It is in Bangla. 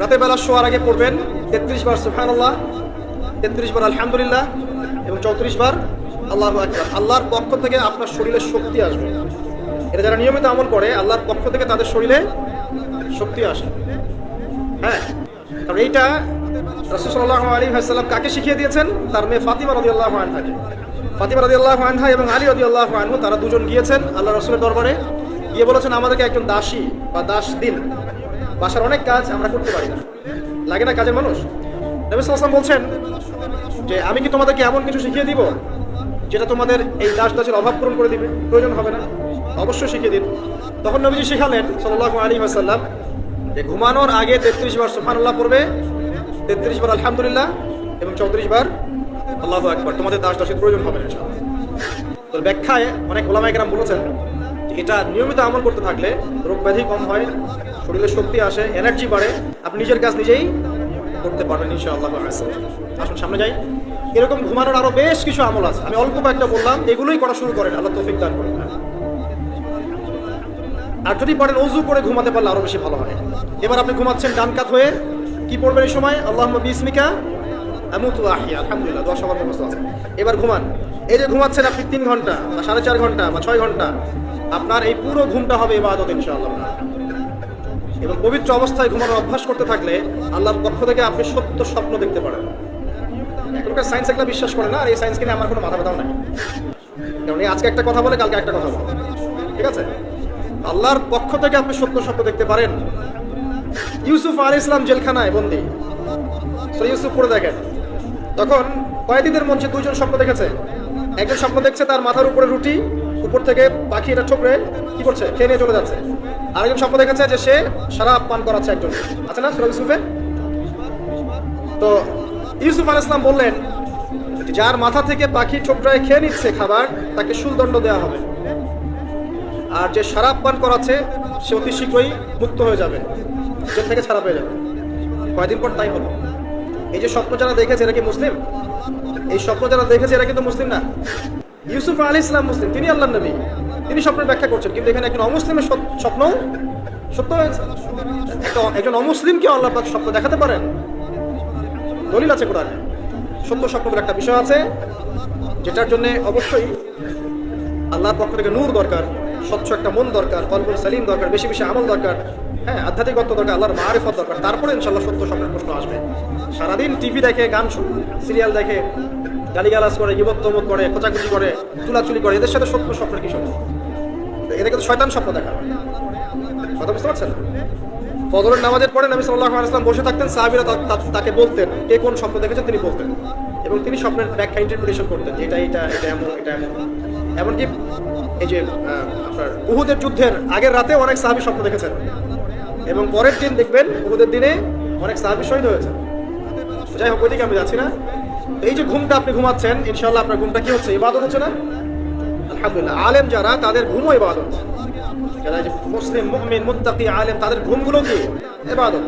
রাতের বেলা শোয়ার আগে পড়বেন। তেত্রিশ বার সুফান আল্লাহ তেত্রিশ বার, আলহামদুলিল্লাহ। এবং চৌত্রিশ বার, আল্লাহ আল্লাহর পক্ষ থেকে আপনার শরীরে শক্তি আসবে। এটা যারা নিয়মিত আমল করে, আল্লাহর পক্ষ থেকে তাদের শরীরে শক্তি আসে হ্যাঁ? কারণ এইটা রসুল্লাহ আলী হাসাল্লাম কাকে শিখিয়ে দিয়েছেন? তার মেয়ে ফাতিমা রদি আল্লাহ আনহাকে ফাতিমা রদি আল্লাহ আনহা এবং আলী রদি আল্লাহ আনহু, তারা দুজন গিয়েছেন আল্লাহ রসুলের দরবারে। গিয়ে বলেছেন, আমাদেরকে একজন দাসী বা দাস দিন বাসার অনেক কাজ আমরা করতে পারি না। লাগে না কাজের মানুষ? নবী বলছেন যে, আমি কি তোমাদেরকে এমন কিছু শিখিয়ে দিব যেটা তোমাদের এই দাস দাসের অভাব পূরণ করে দিবে? প্রয়োজন হবে না? অবশ্যই শিখিয়ে দিন। তখন নবীজি শিখালেন সাল্লাহ আলী আসাল্লাম যে, ঘুমানোর আগে তেত্রিশ বার সুফানুল্লাহ পড়বে, তেত্রিশ বার আলহামদুলিল্লাহ এবং চৌত্রিশ বার আল্লাহ একবার তোমাদের দাস দাসের প্রয়োজন হবে না। তোর ব্যাখ্যায় অনেক ওলামাইকেরাম বলেছেন এটা নিয়মিত আমল করতে থাকলে রোগ ব্যাধি কম হয় শরীরে শক্তি আসে এনার্জি বাড়ে, আপনি নিজের কাজ নিজেই করতে পারবেন ইনশাআল্লাহ। আসুন, সামনে যাই। এরকম ঘুমানোর আরও বেশ কিছু আমল আছে। আমি অল্প কয়েকটা বললাম, এগুলোই করা শুরু করেন, আল্লাহ তৌফিক দান করেন। আর যদি পারেন অজু করে ঘুমাতে পারলে আরও বেশি ভালো হয়। এবার আপনি ঘুমাচ্ছেন ডান কাত হয়ে, কি পড়বেন এই সময়? আল্লাহ বিসমিকা আমুতু আহিয়া, আলহামদুলিল্লাহ দশ সবার মুখস্থ আছে। এবার ঘুমান। এই যে ঘুমাচ্ছেন আপনি তিন ঘণ্টা বা সাড়ে চার ঘণ্টা বা ছয় ঘণ্টা, আপনার এই পুরো ঘুমটা হবে এবাদত ইনশাআল্লাহ। এবং পবিত্র অবস্থায় ঘুমানোর অভ্যাস করতে থাকলে আল্লাহর পক্ষ থেকে আপনি সত্য স্বপ্ন দেখতে পারেন। এখনকার সায়েন্স একটা বিশ্বাস করে না, আর এই সায়েন্সকে নিয়ে আমার কোনো মাথা ব্যথাও নাই। কারণ এই আজকে একটা কথা বলে, কালকে একটা কথা বলে। ঠিক আছে? আল্লাহর পক্ষ থেকে আপনি সত্য স্বপ্ন দেখতে পারেন। ইউসুফ আলী ইসলাম জেলখানায় বন্দি। ইউসুফ পড়ে দেখেন। তখন কয়েদিদের মঞ্চে দুইজন স্বপ্ন দেখেছে। একজন স্বপ্ন দেখছে তার মাথার উপরে রুটি, উপর থেকে পাখি এটা ঠোকরে কি করছে, খেয়ে নিয়ে চলে যাচ্ছে। আরেকজন স্বপ্ন দেখেছে যে সে সারা পান করাচ্ছে একজন। আছে না সুরা ইউসুফে? তো ইউসুফ আল ইসলাম বললেন যার মাথা থেকে পাখি ঠোকরায় খেয়ে নিচ্ছে খাবার, তাকে শুলদণ্ড দেওয়া হবে। আর যে শারাপ পান করাচ্ছে, সে অতি শীঘ্রই মুক্ত হয়ে যাবে। জেল থেকে ছাড়া পেয়ে যাবে। কয়েকদিন পর তাই হলো। এই যে স্বপ্ন যারা দেখেছে, এরা কি মুসলিম? এই স্বপ্ন যারা দেখেছে, এরা কিন্তু মুসলিম না। ইউসুফ আলী ইসলাম মুসলিম, তিনি আল্লাহ নবী। তিনি স্বপ্নের ব্যাখ্যা করছেন, কিন্তু এখানে একজন অমুসলিমের স্বপ্ন? সত্য হয়েছে একজন অমুসলিমকে আল্লাহ পাক স্বপ্ন দেখাতে পারেন? দলিল আছে কোরআনে। সত্য স্বপ্ন বলে একটা বিষয় আছে, যেটার জন্য অবশ্যই আল্লাহর পক্ষ থেকে নূর দরকার, স্বচ্ছ একটা মন দরকার, কলবুল সালিম দরকার, বেশি বেশি আমল দরকার হ্যাঁ আধ্যাত্মিকত্ব দরকার, আল্লাহর মারিফত দরকার। তারপরে ইনশাল্লাহ সত্য স্বপ্নের প্রশ্ন আসবে। সারাদিন টিভি দেখে, গান সিরিয়াল দেখে গালিগালাজ করে ইবত্তমত করে, খোঁচাখুচি করে চুলাচুলি করে, এদের সাথে সত্য স্বপ্নের কি সম্পর্ক? এদের কিন্তু শয়তান স্বপ্ন দেখা। কথা বুঝতে পারছেন? ফজরের নামাজের পরে নবী সাল্লাল্লাহু আলাইহি ওয়াসাল্লাম বসে থাকতেন, সাহাবীরা তাকে বলতেন কে কোন স্বপ্ন দেখেছেন তিনি বলতেন। এবং তিনি স্বপ্নের ব্যাখ্যা ইন্টারপ্রিটেশন করতেন যে এটা এটা এটা এমন এটা এমন। এমনকি এই যে আপনার উহুদের যুদ্ধের আগের রাতে অনেক সাহাবী স্বপ্ন দেখেছেন। এবং পরের দিন দেখবেন উহুদের দিনে অনেক সাহাবী শহীদ হয়েছে যাই হোক, ওইদিকে আমি যাচ্ছি না। এই যে ঘুমটা আপনি ঘুমাচ্ছেন ইনশাল্লাহ আপনার ঘুমটা কি হচ্ছে? ইবাদত হচ্ছে না? আলহামদুলিল্লাহ। আলেম যারা, তাদের ঘুমও ইবাদত। যারা মুসলিম, মুমিন, মুত্তাকি, আলেম, তাদের ঘুমগুলো কি? ইবাদত।